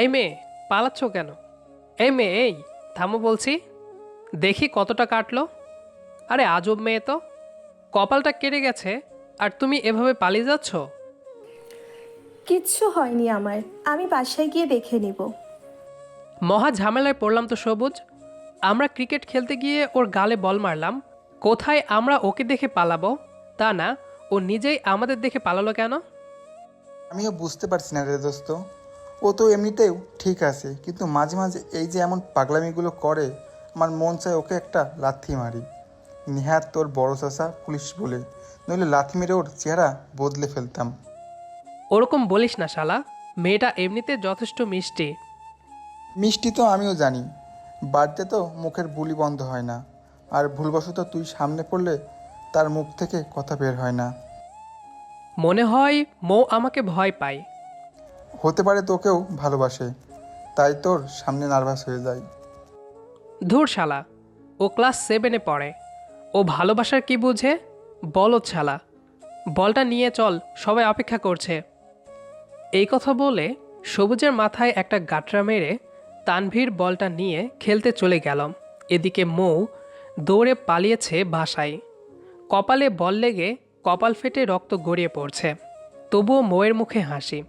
এই মেয়ে পালাচ্ছ কেন? এই মেয়ে এই থামো বলছি। দেখি কতটা কাটলো। আরে আজব মেয়ে তো। কপালটা কেটে গেছে আর তুমি এভাবে পালিয়ে যাচ্ছ? কিচ্ছু হয়নি আমার আমি বাসায় গিয়ে দেখে নিব। মহা ঝামেলায় পড়লাম তো সবুজ। আমরা ক্রিকেট খেলতে গিয়ে ওর গালে বল মারলাম। কোথায় আমরা ওকে দেখে পালাবো? তা না ও নিজেই আমাদের দেখে পালালো কেন? আমিও বুঝতে পারছি না রে দোস্ত। ও তো এমনিতেও ঠিক আছে কিন্তু মাঝে মাঝে এই যে এমন পাগলামিগুলো করে আমার মন চায় ওকে একটা লাথি মারি। নিহাত তোর বড় চাষা পুলিশ বলে নইলে লাথি মেরে ওর চেহারা বদলে ফেলতাম। ওরকম বলিস না শালা মেয়েটা এমনিতে যথেষ্ট মিষ্টি। মিষ্টি তো আমিও জানি বাড়িতে তো মুখের বুলি বন্ধ হয় না আর ভুলবশত তুই সামনে পড়লে তার মুখ থেকে কথা বের হয় না। মনে হয় মৌ আমাকে ভয় পায়। হতে পারে তোকেও ভালোবাসে, তাই তোর সামনে নার্ভাস হয়ে যায় ধুর শালা ও ক্লাস সেভেনে পড়ে। ও ভালোবাসার কি বুঝে? বলদ ছালা বলটা নিয়ে চল, সবাই অপেক্ষা করছে। এই কথা বলে সবুজের মাথায় একটা গাটরা মেরে তানভীর বলটা নিয়ে খেলতে চলে গেলাম। এদিকে মৌ দৌড়ে পালিয়েছে বাসায়। কপালে বল লেগে কপাল ফেটে রক্ত গড়িয়ে পড়ছে। তবুও মৌয়ের মুখে হাসি।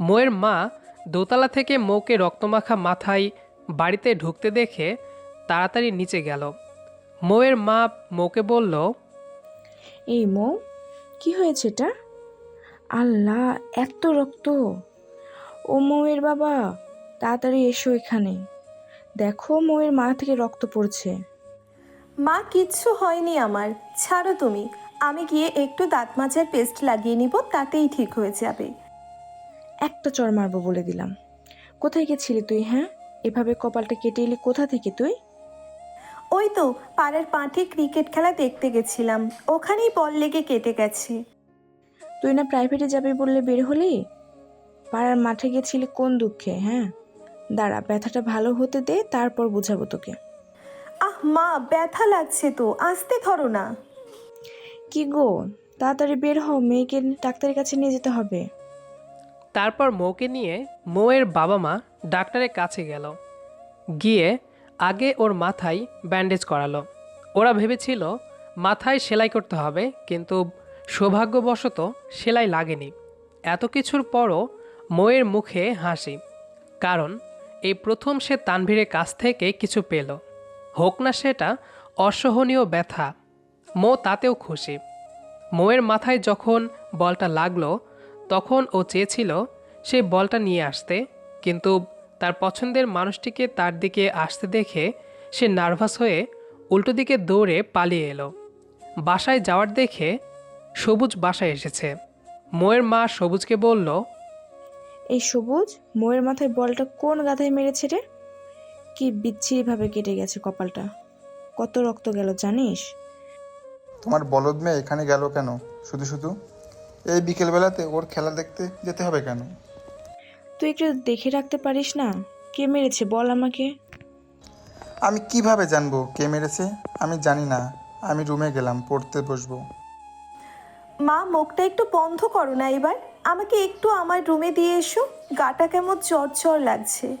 মৌয়ের মা দোতলা থেকে মৌকে রক্তমাখা মাথায় বাড়িতে ঢুকতে দেখে তাড়াতাড়ি নিচে গেল। মৌয়ের মা মৌকে বলল এই মৌ কি হয়েছে এটা? আল্লাহ এত রক্ত। ও মৌয়ের বাবা তাড়াতাড়ি এসো এখানে। দেখো মৌয়ের মা থেকে রক্ত পড়ছে। মা কিচ্ছু হয়নি আমার। ছাড়ো তুমি। আমি গিয়ে একটু দাঁত মাজার পেস্ট লাগিয়ে নিব তাতেই ঠিক হয়ে যাবে। একটা চর মারবো বলে দিলাম। কোথায় গেছিলি তুই হ্যাঁ? এভাবে কপালটা কেটে এলি কোথা থেকে তুই? ওই তো পাড়ার মাঠে ক্রিকেট খেলা দেখতে গেছিলাম। ওখানেই বল লেগে কেটে গেছে। তুই না প্রাইভেটে যাবি বললে বের হলি? পাড়ার মাঠে গেছিলি কোন দুঃখে হ্যাঁ? দাঁড়া ব্যথাটা ভালো হতে দে তারপর বুঝাবো তোকে। আহ মা ব্যথা লাগছে তো আসতে ধরো না। কি গো? তাড়াতাড়ি বের হও মেয়েকে ডাক্তারের কাছে নিয়ে যেতে হবে। তারপর মৌকে নিয়ে মৌয়ের বাবা মা ডাক্তারের কাছে গেল। গিয়ে আগে ওর মাথায় ব্যান্ডেজ করালো। ওরা ভেবেছিল, মাথায় সেলাই করতে হবে, কিন্তু সৌভাগ্যবশত সেলাই লাগেনি। এত কিছুর পরও মৌয়ের মুখে হাসি, কারণ এই প্রথম সে তানভীরের কাছ থেকে কিছু পেল। হোক না সেটা অসহনীয় ব্যথা, মো তাতেও খুশি। মোয়ের মাথায় যখন বলটা লাগল তখন ও চেয়েছিল সে বলটা নিয়ে আসতে কিন্তু তার পছন্দের মানুষটিকে তার দিকে আসতে দেখে সে নার্ভাস হয়ে উল্টো দিকে দৌড়ে পালিয়ে এলো। বাসায় যাওয়ার দেখে সবুজ বাসায় এসেছে। মৌয়ের মা সবুজকে বলল এই সবুজ মোয়ের মাথায় বলটা কোন গাধায় মেরেছে রে? কি বিচ্ছিরিভাবে কেটে গেছে কপালটা। কত রক্ত গেল জানিস? তোমার বলদ মেয়ে এখানে গেল কেন? শুধু শুধু? এই বিকেলবেলাতে ওর খেলা দেখতে যেতে হবে কেন? তুই একটু দেখে রাখতে পারিস না? কে মেরেছে বল আমাকে। আমি কীভাবে জানব কে মেরেছে? আমি জানি না। আমি রুমে গেলাম পড়তে বসবো। মা মুখটা একটু বন্ধ করো না এবার। আমাকে একটু আমার রুমে দিয়ে এসো। গাটা কেমন জ্বর জ্বর লাগছে।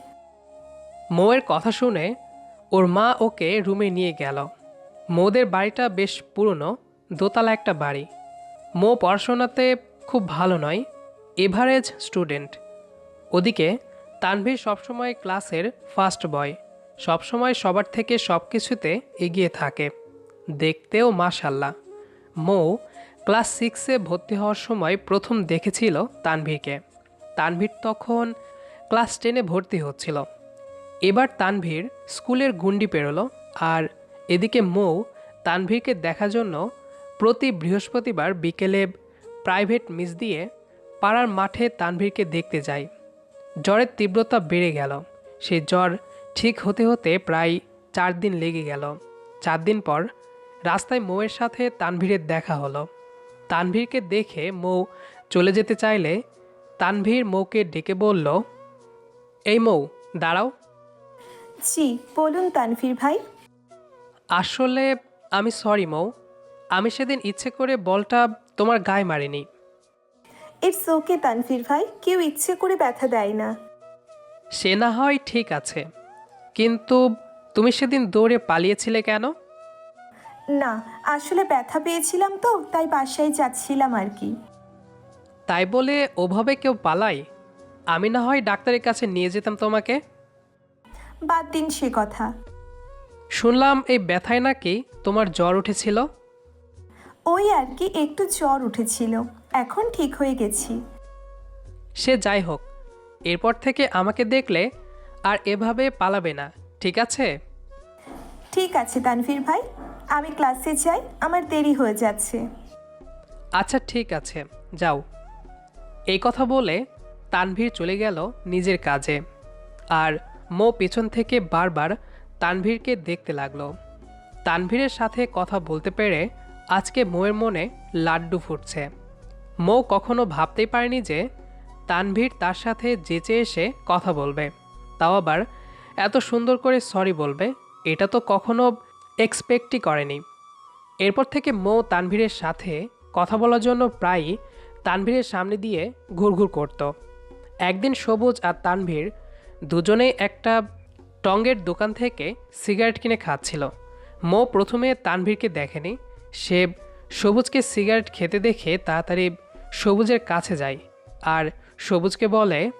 মৌয়ের কথা শুনে ওর মা ওকে রুমে নিয়ে গেল। মৌদের বাড়িটা বেশ পুরনো দোতলা একটা বাড়ি। মৌ পড়াশোনাতে খুব ভালো নয় এভারেজ স্টুডেন্ট ওদিকে, তানভীর সবসময় ক্লাসের ফার্স্ট বয় সবসময় সবার থেকে সব কিছুতে এগিয়ে থাকে। দেখতেও মাশাল্লাহ। মৌ ক্লাস সিক্সে ভর্তি হওয়ার সময় প্রথম দেখেছিল তানভীরকে। তানভীর তখন ক্লাস টেনে ভর্তি হচ্ছিল। এবার তানভীর স্কুলের গুন্ডি পেরোলো আর এদিকে মৌ তানভীরকে দেখার জন্য প্রতি বৃহস্পতিবার বিকেলে প্রাইভেট মিস দিয়ে পাড়ার মাঠে তানভীরকে দেখতে যাই। জ্বরের তীব্রতা বেড়ে গেল। সেই জ্বর ঠিক হতে হতে প্রায় চার দিন লেগে গেল। চার দিন পর রাস্তায় মৌয়ের সাথে তানভীরের দেখা হলো। তানভীরকে দেখে মৌ চলে যেতে চাইলে তানভীর মৌকে ডেকে বলল এই মৌ দাঁড়াও। জি বলুন তানভীর ভাই। আসলে আমি সরি মৌ আমি সেদিন ইচ্ছে করে বলটা তোমার গায়ে মারিনি। ইটস ওকে তানভীর ভাই। কেউ ইচ্ছে করে ব্যথা দেয় না। সে না হয় ঠিক আছে। কিন্তু তুমি সেদিন দৌড়ে পালিয়েছিলে কেন? না আসলে ব্যথা পেয়েছিলাম তো তাই বাসায় যাচ্ছিলাম আর কি। তাই বলে ওভাবে কেউ পালায়? আমি না হয় ডাক্তারের কাছে নিয়ে যেতাম তোমাকে? বাদ দিন সে কথা। শুনলাম এই ব্যথায় নাকি তোমার জ্বর উঠেছিল? ওই আর কি একটু জ্বর উঠেছিল। এখন ঠিক হয়ে গেছি। সে যাই হোক এরপর থেকে আমাকে দেখলে আর এভাবে পালাবে না ঠিক আছে? ঠিক আছে তানভীর ভাই আমি ক্লাসে যাই আমার দেরি হয়ে যাচ্ছে। আচ্ছা ঠিক আছে যাও। এই কথা বলে তানভীর চলে গেল নিজের কাজে। আর মো পেছন থেকে বারবার তানভীরকে দেখতে লাগল। তানভীরের সাথে কথা বলতে পেরে আজকে মোয়ের মনে লাড্ডু ফুটছে। মৌ কখনো ভাবতেই পারেনি যে তানভীর তার সাথে যেচে এসে কথা বলবে। তাও আবার এত সুন্দর করে সরি বলবে, এটা তো কখনো এক্সপেক্টই করেনি। এরপর থেকে মৌ তানভীরের সাথে কথা বলার জন্য প্রায়ই তানভীরের সামনে দিয়ে ঘুরঘুর করত। একদিন সবুজ আর তানভীর দুজনেই একটা টঙ্গের দোকান থেকে সিগারেট কিনে খাচ্ছিল। মৌ প্রথমে তানভীরকে দেখেনি সে সবুজকে সিগারেট খেতে দেখে তাড়াতাড়ি সবুজের কাছে যায় আর সবুজকে বলে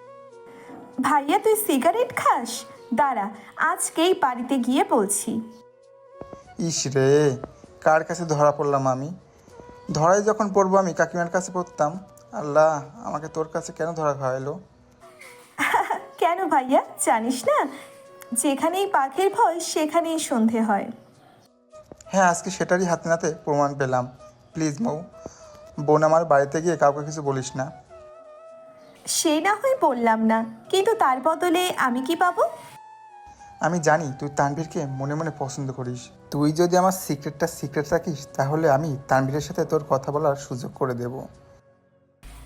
ভাইয়া তুই সিগারেট খাস? দাঁড়া আজকেই বাড়িতে গিয়ে বলছি। ইস রে কার কাছে ধরা পড়লাম আমি? ধরাই যখন পড়ব আমি কাকিমার কাছে পড়তাম? আল্লাহ আমাকে তোর কাছে কেন ধরা খাওয়াইলো? কেন ভাইয়া? জানিস না যেখানেই পাখির ভয় সেখানেই সন্ধে হয়। হ্যাঁ আজকে সেটারই হাতে নাতে প্রমাণ পেলাম। প্লিজ মৌ বোন আমার বাড়িতে গিয়ে কাউকে কিছু বলিস না। সে না হয় বললাম না কিন্তু তার বদলে আমি কি পাবো? আমি জানি তুই তানভীরকে মনে মনে পছন্দ করিস। তুই যদি আমার সিক্রেটটা সিক্রেট রাখিস তাহলে আমি তানভীরের সাথে তোর কথা বলার সুযোগ করে দেব।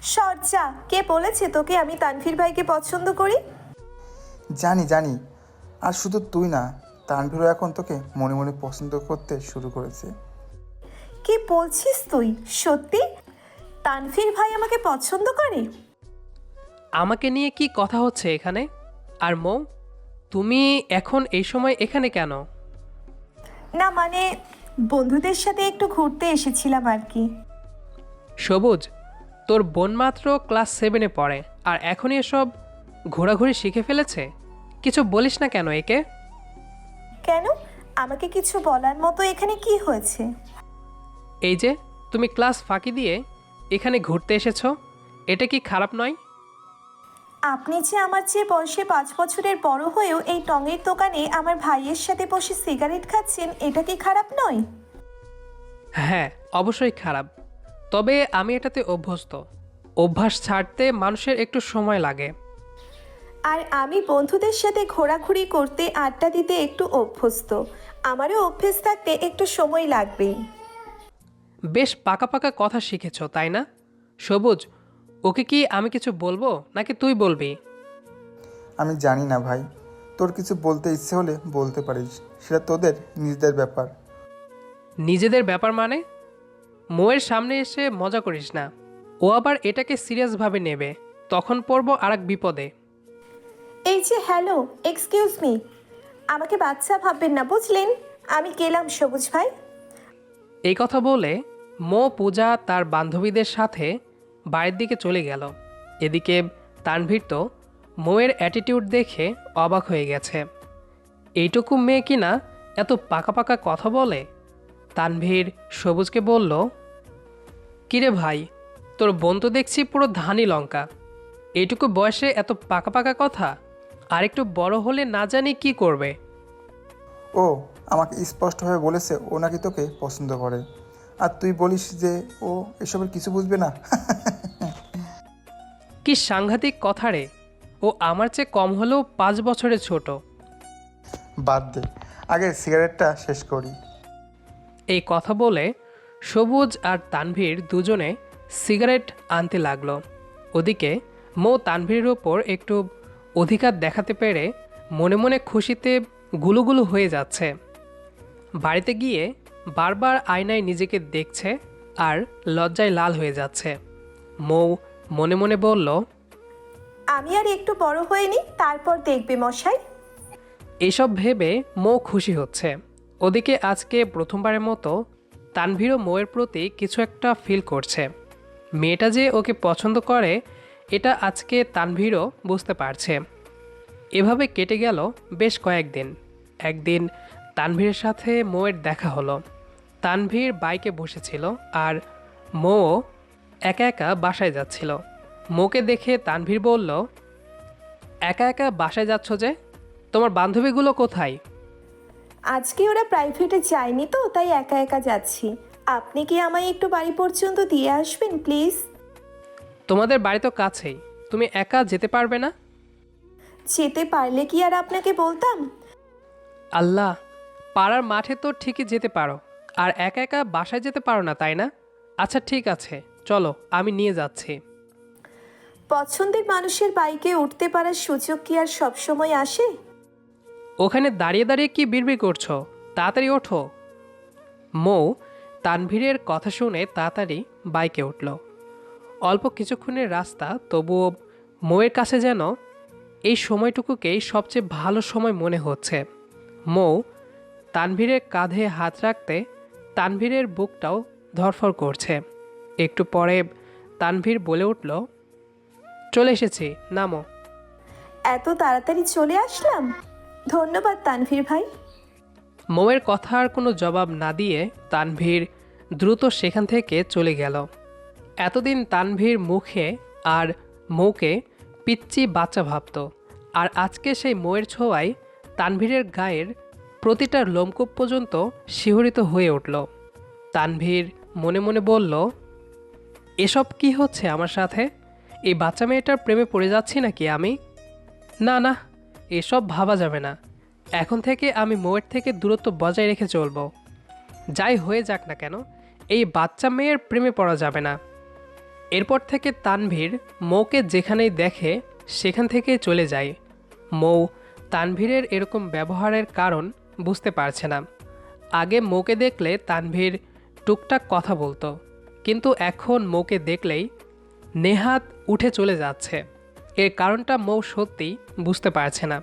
সজ্জা কে বলেছে তোকে আমি তানভীর ভাইকে পছন্দ করি? জানি জানি। আর শুধু তুই না তানভীরও এখন তোকে মনে মনে পছন্দ করতে শুরু করেছে। কি বলছিস তুই? সত্যি? তানভীর ভাই আমাকে পছন্দ করে? আমাকে নিয়ে কি কথা হচ্ছে এখানে? আর মৌ তুমি এখন এই সময় এখানে কেন? না মানে বন্ধুদের সাথে একটু ঘুরতে এসেছিলাম আর কি। সবুজ তোর বোন মাত্র ক্লাস সেভেনে পড়ে আর এখনই এসব ঘোরাঘুরি শিখে ফেলেছে? কিছু বলিস না কেন একে? কেন? আমাকে কিছু বলার মতো এখানে কি হয়েছে? এই যে তুমি ক্লাস ফাঁকি দিয়ে এখানে ঘুরতে এসেছ এটা কি খারাপ নয়? আপনি যে আমার চেয়ে বয়সে পাঁচ বছরের বড় হয়েও এই টঙের দোকানে আমার ভাইয়ের সাথে বসে সিগারেট খাচ্ছেন এটা কি খারাপ নয়? হ্যাঁ অবশ্যই খারাপ। তবে আমি এটাতে অভ্যস্ত। অভ্যাস ছাড়তে মানুষের একটু সময় লাগে। আর আমি বন্ধুদের সাথে ঘোরাঘুরি করতে আড্ডা দিতে একটু অভ্যস্ত। আমারও অভ্যেস থাকতে একটু সময় লাগবেই বেশ পাকা পাকা কথা শিখেছ তাই না? সবুজ ওকে কি আমি কিছু বলব নাকি তুই বলবি? আমি জানি না ভাই। তোর কিছু বলতে ইচ্ছে হলে বলতে পারিস সেটা তোদের নিজেদের ব্যাপার। নিজেদের ব্যাপার মানে? মোয়ের সামনে এসে মজা করিস না। ও আবার এটাকে সিরিয়াসভাবে নেবে। তখন পড়ব আর এক বিপদে। এই যে হ্যালো এক্সকিউজ মি আমাকে বাচ্চা ভাববেন না, বুঝলেন? আমি গেলাম সবুজ ভাই। এই কথা বলে মো পূজা তার বান্ধবীদের সাথে বাড়ির দিকে চলে গেল। এদিকে তানভীর তো মোয়ের অ্যাটিটিউড দেখে অবাক হয়ে গেছে। এইটুকু মেয়ে কিনা এত পাকা পাকা কথা বলে? তানভীর সবুজকে বলল, কিরে ভাই, তোর বোন তো দেখছি পুরো ধানি লঙ্কা। এইটুকু বয়সে এত পাকা পাকা কথা? আর একটু বড় হলে না জানি কি করবে। ও আমাকে স্পষ্টভাবে বলেছে ও নাকি তোকে পছন্দ করে। আর তুই বলিস যে ও এসবের কিছু বুঝবে না? কি সাংঘাতিক কথা রে। ও আমার চেয়ে কম হলেও পাঁচ বছরের ছোট। বাদ দে আগে সিগারেটটা শেষ করি। এই কথা বলে সবুজ আর তানভীর দুজনে সিগারেট আনতে লাগল। ওদিকে মো তানভীরের ওপর একটু অধিকার দেখাতে পেরে মনে মনে খুশিতে গুলুগুলু হয়ে যাচ্ছে। বাড়িতে গিয়ে বারবার আয়নায় নিজেকে দেখছে আর লজ্জায় লাল হয়ে যাচ্ছে। মৌ মনে মনে বলল আমি আর একটু বড় নিই তারপর দেখবে মশাই। এসব ভেবে মৌ খুশি হচ্ছে। ওদিকে আজকে প্রথমবারের মতো তানভীরও মৌয়ের প্রতি কিছু একটা ফিল করছে। মেয়েটা যে ওকে পছন্দ করে এটা আজকে তানভীরও বুঝতে পারছে। এভাবে কেটে গেল বেশ কয়েকদিন। একদিন তানভীরের সাথে মৌয়ের দেখা হলো। তানভীর বাইকে বসেছিল আর মো একা একা বাসায় যাচ্ছিল। মোকে দেখে তানভীর বলল, একা একা বাসায় যাচ্ছ যে? তোমার বান্ধবীগুলো কোথায়? আজকে ওরা প্রাইভেটে যায়নি তো, তাই একা একা যাচ্ছি। আপনি কি আমায় একটু বাড়ি পর্যন্ত দিয়ে আসবেন, প্লিজ? তোমাদের বাড়ি তো কাছেই। তুমি একা যেতে পারবে না? যেতে পারলে কি আর আপনাকে বলতাম? আল্লাহ পাড়ার মাঠে তো ঠিকই যেতে পারো। আর একা একা বাসায় যেতে পারো না তাই না? আচ্ছা ঠিক আছে। চলো আমি নিয়ে যাচ্ছি। পছন্দের মানুষের বাইকে উঠতে পারার সুযোগ কি আর সবসময় আসে? ওখানে দাঁড়িয়ে দাঁড়িয়ে কি বিড়বিড় করছ? তাড়াতাড়ি ওঠো। মৌ তানভীরের কথা শুনে তাড়াতাড়ি বাইকে উঠল। অল্প কিছুক্ষণের রাস্তা তবুও মৌয়ের কাছে যেন এই সময়টুকুকেই সবচেয়ে ভালো সময় মনে হচ্ছে। মৌ তানভীরের কাঁধে হাত রাখতে তানভীরের বুকটাও ধরফর করছে। একটু পরে তানভীর বলে উঠল চলে এসেছি নামো। এত তাড়াতাড়ি চলে আসলাম? ধন্যবাদ তানভীর ভাই। মৌয়ের কথার কোনো জবাব না দিয়ে তানভীর দ্রুত সেখান থেকে চলে গেল। এতদিন তানভীর মুখে আর মৌকে পিচ্চি বাচ্চা ভাবত। আর আজকে সেই মৌয়ের ছোঁয়ায় তানভীরের গায়ের প্রতিটা লোমকূপ পর্যন্ত শিহরিত হয়ে উঠল। তানভীর মনে মনে বলল, এসব কি হচ্ছে আমার সাথে? এই বাচ্চা মেয়েটার প্রেমে পড়ে যাচ্ছি নাকি আমি? না না, এসব ভাবা যাবে না। এখন থেকে আমি মৌয়ের থেকে দূরত্ব বজায় রেখে চলব। যাই হয়ে যাক না কেন, এই বাচ্চা মেয়ের প্রেমে পড়া যাবে না। এরপর থেকে তানভীর মৌকে যেখানেই দেখে, সেখান থেকে চলে যায়। মৌ তানভীরের এরকম ব্যবহারের কারণ বুঝতে পারছে না। আগে মৌকে দেখলে তানভীর টুকটাক কথা বলতো, কিন্তু এখন মৌকে দেখলেই নেহাত উঠে চলে যাচ্ছে। এর কারণটা মৌ সত্যি বুঝতে পারছে না।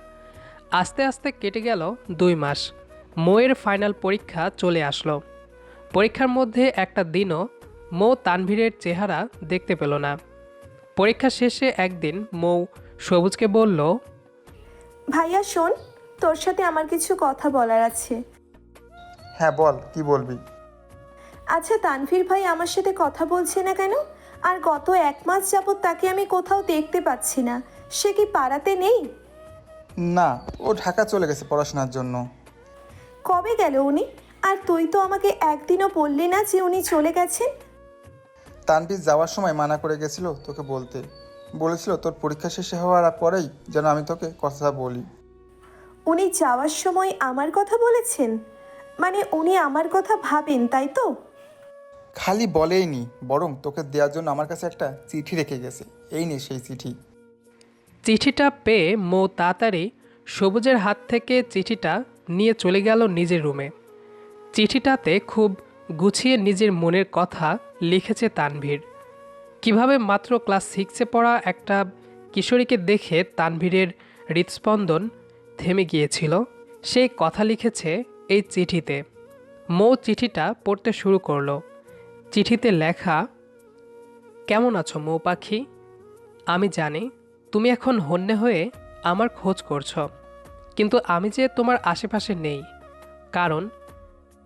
আস্তে আস্তে কেটে গেল দুই মাস। মৌয়ের ফাইনাল পরীক্ষা চলে আসলো। পরীক্ষার মধ্যে একটা দিনও মৌ তানভীরের চেহারা দেখতে পেল না। পরীক্ষা শেষে একদিন মৌ সবুজকে বলল ভাইয়া শোন তোর সাথে আমার কিছু কথা বলার আছে। হ্যাঁ বল কি বলবি? আচ্ছা তানভীর ভাই আমার সাথে কথা বলছে না কেন? আর গত এক মাস যাবত তাকে আমি কোথাও দেখতে পাচ্ছি না। সে কি পাড়াতে নেই? না ও ঢাকা চলে গেছে পড়াশোনার জন্য। কবে গেল উনি? আর তুই তো আমাকে একদিনও বললি না যে উনি চলে গেছেন। তানভীর যাওয়ার সময় মানা করে গেছিল তোকে বলতে। বলেছিল তোর পরীক্ষা শেষে হওয়ার পরেই যেন আমি তোকে কথা বলি। উনি যাওয়ার সময় আমার কথা বলেছেন? মানে উনি আমার কথা ভাবেন তাই তো? খালি বলেইনি বরং তোকে দেওয়ার জন্য আমার কাছে একটা চিঠি রেখে গেছে। এই নে সেই চিঠি। চিঠিটা পেয়ে মো তাড়াতাড়ি সবুজের হাত থেকে চিঠিটা নিয়ে চলে গেল নিজের রুমে। চিঠিটাতে খুব গুছিয়ে নিজের মনের কথা লিখেছে তানভীর। কীভাবে মাত্র ক্লাস সিক্সে পড়া একটা কিশোরীকে দেখে তানভীরের হৃদস্পন্দন থেমে গিয়েছিল, সেই কথা লিখেছে এই চিঠিতে। মৌ চিঠিটা পড়তে শুরু করল। চিঠিতে লেখা, কেমন আছো মৌ পাখি? আমি জানি তুমি এখন হন্যে হয়ে আমার খোঁজ করছ, কিন্তু আমি যে তোমার আশেপাশে নেই, কারণ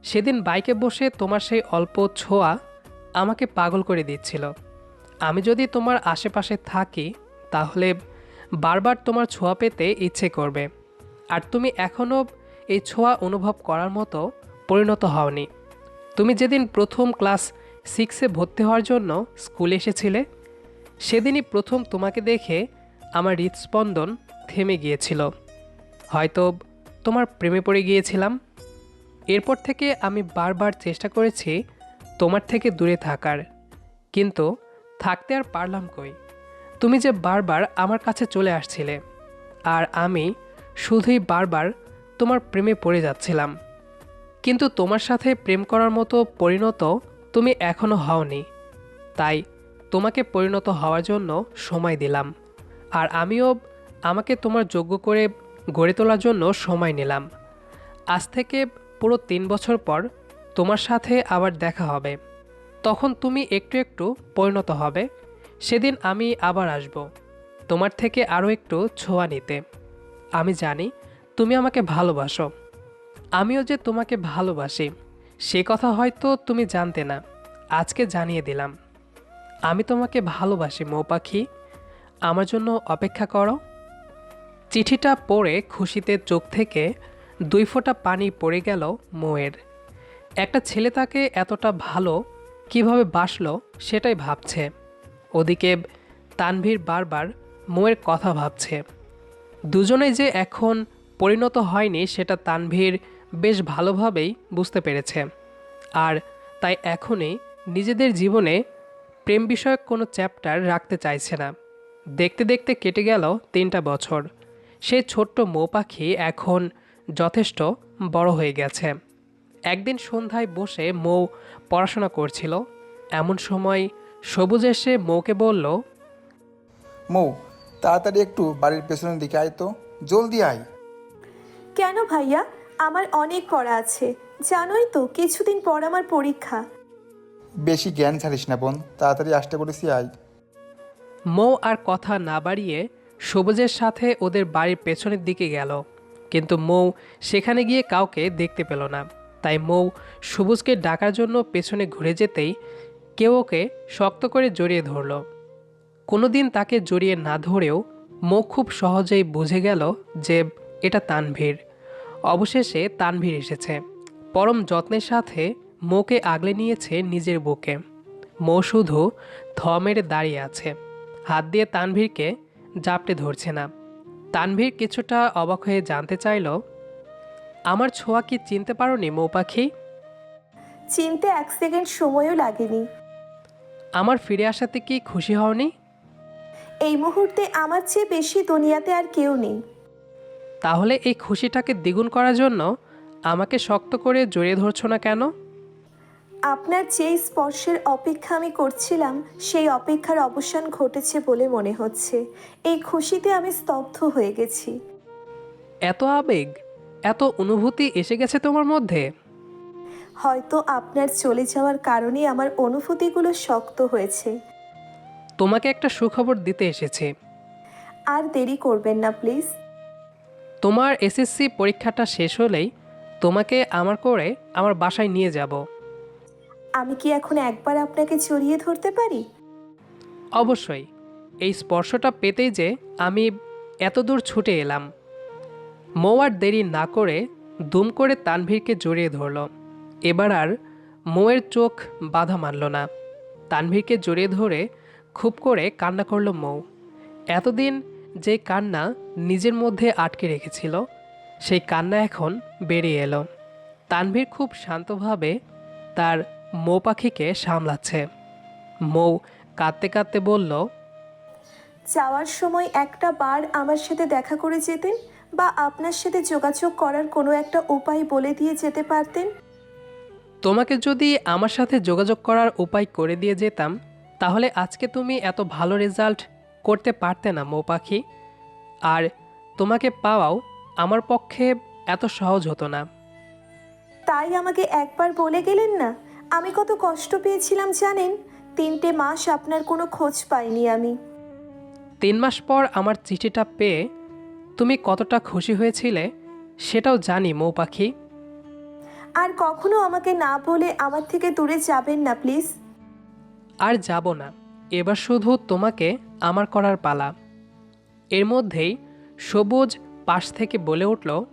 সেদিন বাইকে বসে তোমার সেই অল্প ছোঁয়া আমাকে পাগল করে দিচ্ছিল। আমি যদি তোমার আশেপাশে থাকি, তাহলে বারবার তোমার ছোঁয়া পেতে ইচ্ছে করবে। আর তুমি এখনও এই ছোঁয়া অনুভব করার মতো পরিণত হওনি। তুমি যেদিন প্রথম ক্লাস সিক্সে ভর্তি হওয়ার জন্য স্কুলে এসেছিলে, সেদিনই প্রথম তোমাকে দেখে আমার হৃদস্পন্দন থেমে গিয়েছিল। হয়তো তোমার প্রেমে পড়ে গিয়েছিলাম। এরপর থেকে আমি বারবার চেষ্টা করেছি তোমার থেকে দূরে থাকার। কিন্তু থাকতে আর পারলাম কই? তুমি যে বারবার আমার কাছে চলে আসছিলে, আর আমি শুধুই বারবার তোমার প্রেমে পড়ে যাচ্ছিলাম। কিন্তু তোমার সাথে প্রেম করার মতো পরিণত তুমি এখনও হওনি। তাই তোমাকে পরিণত হওয়ার জন্য সময় দিলাম, আর আমিও আমাকে তোমার যোগ্য করে গড়ে তোলার জন্য সময় নিলাম। আজ থেকে পুরো তিন বছর পর তোমার সাথে আবার দেখা হবে। তখন তুমি একটু একটু পরিণত হবে। সেদিন আমি আবার আসব। তোমার থেকে আরও একটু ছোঁয়া নিতে। আমি জানি তুমি আমাকে ভালোবাসো। আমিও যে তোমাকে ভালোবাসি, সে কথা হয়তো তুমি জানতে না। আজকে জানিয়ে দিলাম। আমি তোমাকে ভালোবাসি মৌ পাখি আমার জন্য অপেক্ষা করো। চিঠিটা পড়ে খুশিতে চোখ থেকে দুই ফোঁটা পানি পড়ে গেল মৌয়ের। একটা ছেলে তাকে এতটা ভালো কীভাবে বাসলো সেটাই ভাবছে। ওদিকে তানভীর বারবার মৌয়ের কথা ভাবছে। দুজনেই যে এখন পরিণত হয়নি সেটা তানভীর বেশ ভালোভাবেই বুঝতে পেরেছে। আর তাই এখনই নিজেদের জীবনে প্রেম বিষয়ক কোনো চ্যাপ্টার রাখতে চাইছে না। দেখতে দেখতে কেটে গেল তিনটা বছর। সেই ছোট্ট মৌ পাখি এখন যথেষ্ট বড় হয়ে গেছে। একদিন সন্ধ্যায় বসে মৌ পড়াশোনা করছিল। এমন সময় সবুজ এসে মৌকে বলল মৌ তাড়াতাড়ি একটু বাড়ির পেছনের দিকে আয় তো জলদি আয়। কেন ভাইয়া? আমার অনেক পড়া আছে। জানোই তো কিছুদিন পর আমার পরীক্ষা। বেশি জ্ঞান ছাড়িস না বোন তাড়াতাড়ি আসতে বলেছি আয়। মৌ আর কথা না বাড়িয়ে সবুজের সাথে ওদের বাড়ির পেছনের দিকে গেল। কিন্তু মৌ সেখানে গিয়ে কাউকে দেখতে পেল না। তাই মৌ সবুজকে ডাকার জন্য পেছনে ঘুরে যেতেই কেউ ওকে শক্ত করে জড়িয়ে ধরল। কোনোদিন তাকে জড়িয়ে না ধরেও মৌ খুব সহজেই বুঝে গেল যে এটা তানভীর। অবশেষে তানভীর এসেছে। পরম যত্নের সাথে মৌকে আগলে নিয়েছে নিজের বুকে। মৌ শুধু থ মেরে দাঁড়িয়ে আছে। হাত দিয়ে তানভীরকে জাপটে ধরছে না। তানভীর কিছুটা অবাক হয়ে জানতে চাইল আমার ছোঁয়া কি চিনতে পারোনি মৌ পাখি চিনতে এক সেকেন্ড সময়ও লাগেনি। আমার ফিরে আসাতে কি খুশি হওনি? এই মুহূর্তে আমার চেয়ে বেশি দুনিয়াতে আর কেউ নেই। তাহলে এই খুশিটাকে দ্বিগুণ করার জন্য আমাকে শক্ত করে জড়িয়ে ধরছো না কেন? আপনার যেই স্পর্শের অপেক্ষা আমি করছিলাম সেই অপেক্ষার অবসান ঘটেছে বলে মনে হচ্ছে। এই খুশিতে আমি স্তব্ধ হয়ে গেছি। এত আবেগ এত অনুভূতি এসে গেছে তোমার মধ্যে? হয়তো আপনার চলে যাওয়ার কারণে আমার অনুভূতিগুলো শক্ত হয়েছে। তোমাকে একটা সুখবর দিতে এসেছে। আর দেরি করবেন না প্লিজ। তোমার এসএসসি পরীক্ষাটা শেষ হলেই তোমাকে আমার করে আমার বাসায় নিয়ে যাব। আমি কি এখন একবার আপনাকে জড়িয়ে ধরতে পারি? অবশ্যই। এই স্পর্শটা পেতেই যে আমি এত দূর ছুটে এলাম। মৌ আর দেরি না করে দুম করে তানভীরকে জড়িয়ে ধরল। এবার আর মৌয়ের চোখ বাধা মানল না। তানভীরকে জড়িয়ে ধরে খুব করে কান্না করল মৌ। এতদিন যে কান্না নিজের মধ্যে আটকে রেখেছিল, সেই কান্না এখন বেরিয়ে এলো। তানভীর খুব শান্তভাবে তার মৌ পাখিকে সামলাচ্ছে। মৌ কাঁদতে কাঁদতে বলল যাওয়ার সময় একটা বার আমার সাথে দেখা করে যেতেন বা আপনার সাথে যোগাযোগ করার কোনো একটা উপায় বলে দিয়ে যেতে পারতেন? তোমাকে যদি আমার সাথে যোগাযোগ করার উপায় করে দিয়ে যেতাম তাহলে আজকে তুমি এত ভালো রেজাল্ট করতে পারতে না মৌ পাখি। আর তোমাকে পাওয়াও আমার পক্ষে এত সহজ হতো না। তাই আমাকে একবার বলে গেলেন না? আমি কত কষ্ট পেয়েছিলাম জানেন? তিনটে মাস আপনার কোনো খোঁজ পাইনি আমি। তিন মাস পর আমার চিঠিটা পেয়ে তুমি কতটা খুশি হয়েছিলে সেটাও জানি মৌ পাখি। আর কখনো আমাকে না বলে আমার থেকে দূরে যাবেন না প্লিজ। আর যাব না। এবার শুধু তোমাকে আমার করার পালা। এর মধ্যেই সবুজ পাশ থেকে বলে উঠল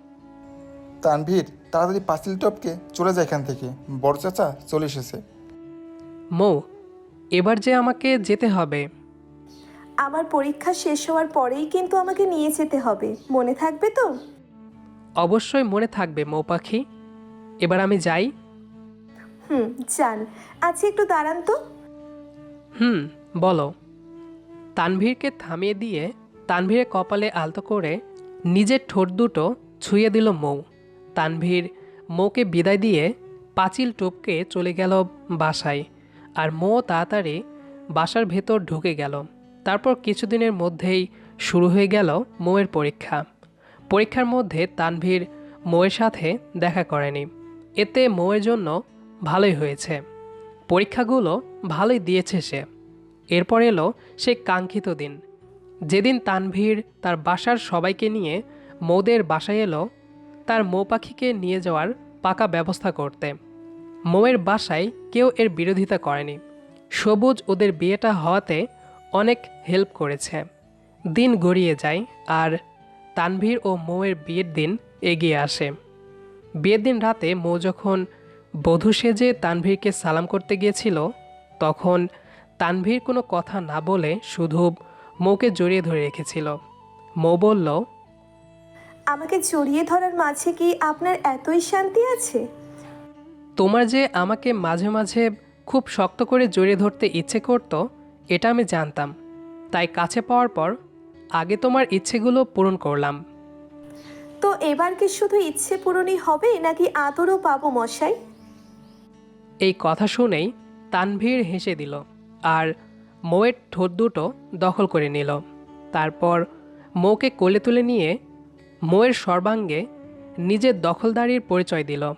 তানভীর তাড়াতাড়ি পাঁচিল টপকে চলে যায় এখান থেকে। বড় চাচা চলে এসেছে। মৌ এবার যে আমাকে যেতে হবে। আমার পরীক্ষা শেষ হওয়ার পরেই কিন্তু আমাকে নিয়ে যেতে হবে। মনে থাকবে তো? অবশ্যই মনে থাকবে মৌ পাখি। এবার আমি যাই। হুম যান। আচ্ছা একটু দাঁড়ান তো। হুম বলো। তানভীরকে থামিয়ে দিয়ে তানভীরের কপালে আলতো করে নিজের ঠোঁট দুটো ছুঁয়ে দিল মৌ। তানভীর মৌকে বিদায় দিয়ে পাঁচিল টপকে চলে গেল বাসায় আর মৌ তাড়াতাড়ি বাসার ভেতর ঢুকে গেল। তারপর কিছুদিনের মধ্যেই শুরু হয়ে গেল মৌয়ের পরীক্ষা। পরীক্ষার মধ্যে তানভীর মৌয়ের সাথে দেখা করেনি। এতে মৌয়ের জন্য ভালোই হয়েছে। পরীক্ষাগুলো ভালোই দিয়েছে সে। এরপর এলো সে কাঙ্ক্ষিত দিন। যেদিন তানভীর তার বাসার সবাইকে নিয়ে মৌদের বাসায় এলো তার মৌ পাখিকে নিয়ে যাওয়ার পাকা ব্যবস্থা করতে। মৌয়ের বাসায় কেউ এর বিরোধিতা করেনি। সবুজ ওদের বিয়েটা হওয়াতে অনেক হেল্প করেছে। দিন গড়িয়ে যায় আর তানভীর ও মৌয়ের বিয়ের দিন এগিয়ে আসে। বিয়ের দিন রাতে মৌ যখন বধূ সেজে তানভীরকে সালাম করতে গিয়েছিল, তখন তানভীর কোনো কথা না বলে শুধু মৌকে জড়িয়ে ধরে রেখেছিল। মৌ বলল আমাকে জড়িয়ে ধরার মাঝে কি আপনার এতই শান্তি আছে? তোমার যে আমাকে মাঝে মাঝে খুব শক্ত করে জড়িয়ে ধরতে ইচ্ছে করতো এটা আমি জানতাম। তাই কাছে পাওয়ার পর আগে তোমার ইচ্ছেগুলো পূরণ করলাম। তো এবার কি শুধু ইচ্ছে পূরণই হবে নাকি আদরও পাবো মশাই? এই কথা শুনেই তানভীর হেসে দিল আর মৌয়ের ঠোঁট দুটো দখল করে নিল। তারপর মৌকে কোলে তুলে নিয়ে মৌয়ের সর্বাঙ্গে নিজের দখলদারির পরিচয় দিল।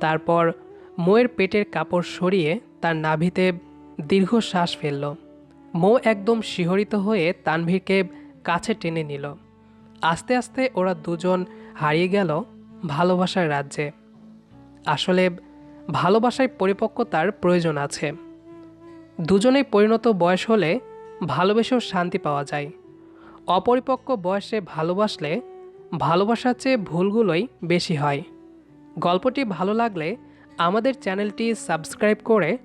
তারপর মৌয়ের পেটের কাপড় সরিয়ে তার নাভিতে দীর্ঘ শ্বাস ফেলল। মো একদম শিহরিত হয়ে তানভীরকে কাছে টেনে নিল। আস্তে আস্তে ওরা দুজন হারিয়ে গেল ভালোবাসার রাজ্যে। আসলে ভালোবাসায় পরিপক্কতার প্রয়োজন আছে। দুজনেই পরিণত বয়স হলে ভালোবেসেও শান্তি পাওয়া যায়। অপরিপক্ক বয়সে ভালোবাসলে ভালোবাসার চেয়ে ভুলগুলোই বেশি হয়। গল্পটি ভালো লাগলে আমাদের চ্যানেলটি সাবস্ক্রাইব করে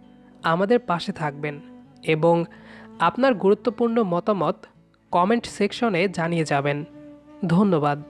আমাদের পাশে থাকবেন এবং আপনার গুরুত্বপূর্ণ মতামত কমেন্ট সেকশনে জানিয়ে যাবেন। ধন্যবাদ।